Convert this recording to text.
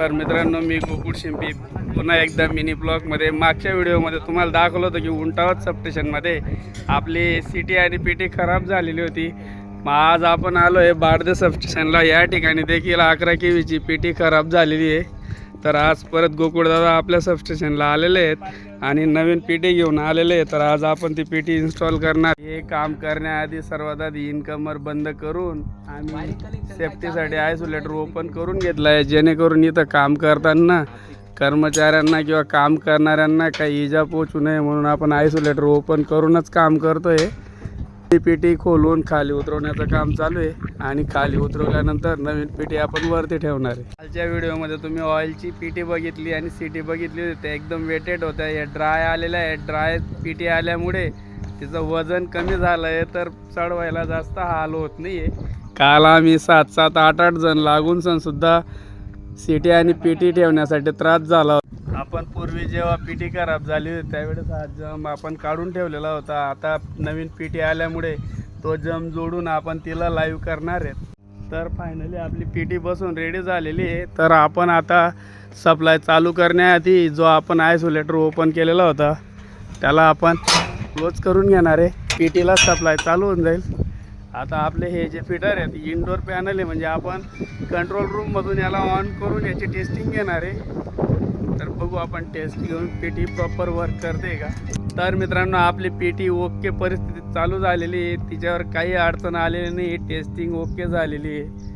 तर मित्रांनो मी गोकुळ शिंपी. पुन्हा एकदा मिनी ब्लॉकमध्ये मागच्या व्हिडिओमध्ये तुम्हाला दाखवलं होतं की उंटावत सबस्टेशनमध्ये आपली सिटी आणि पी खराब झालेली होती. मग आज आपण आलो आहे बारदे सबस्टेशनला या ठिकाणी देखील अकरा के व्हीची पी खराब झालेली आहे. तर आज परत गोकुळदादा आपल्या सबस्टेशनला आलेले आहेत आणि नवीन पेटी घेऊन आलेले आहेत. तर आज आपण ती पेटी इन्स्टॉल करणार. हे काम करण्याआधी सर्वात आधी इनकमर बंद करून आम्ही सेफ्टीसाठी आयसोलेटर ओपन करून घेतलं आहे जेणेकरून इथं काम करताना कर्मचाऱ्यांना किंवा काम करणाऱ्यांना काही इजा पोचू नये म्हणून आपण आयसोलेटर ओपन करूनच काम करतोय. पेटी खोलून खाली उतरवण्याचं काम चालू आहे आणि खाली उतरवल्यानंतर नवीन पेटी आपण वरती ठेवणार आहे. कालच्या व्हिडिओमध्ये तुम्ही ऑइलची पेटी बघितली आणि सिटी बघितली होती. त्या एकदम वेटेड होत्या. या ड्राय आलेल्या आहे ड्राय पेटी आल्यामुळे तिचं वजन कमी झालं आहे तर चढवायला जास्त हाल होत नाही आहे काल आम्ही सात सात आठ आठ जण लागून सण सुद्धा सिटी आणि पीटी ठेवण्यासाठी त्रास झाला होता. आपण पूर्वी जेव्हा पीटी खराब झाली होती त्यावेळेस हा जम आपण काढून ठेवलेला होता. आता नवीन पीटी आल्यामुळे तो जम जोडून आपण तिला लाईव्ह करणार आहेत. तर फायनली आपली पीटी बसून रेडी झालेली आहे. तर आपण आता सप्लाय चालू करण्याआधी जो आपण आयसोलेटर ओपन केलेला होता त्याला आपण क्लोज करून घेणार आहे. पीटीला सप्लाय चालू होऊन जाईल. आता आपले हे जे फिटर आहेत इंडोर पॅनल आहे म्हणजे आपण कंट्रोल रूममधून याला ऑन करून याची टेस्टिंग घेणार आहे. तर बघू आपण टेस्ट घेऊन पेटी प्रॉपर वर्क करते का? तर मित्रांनो आपली पेटी ओके परिस्थितीत चालू झालेली आहे. तिच्यावर काही अडचण आलेली नाही. टेस्टिंग ओके झालेली आहे.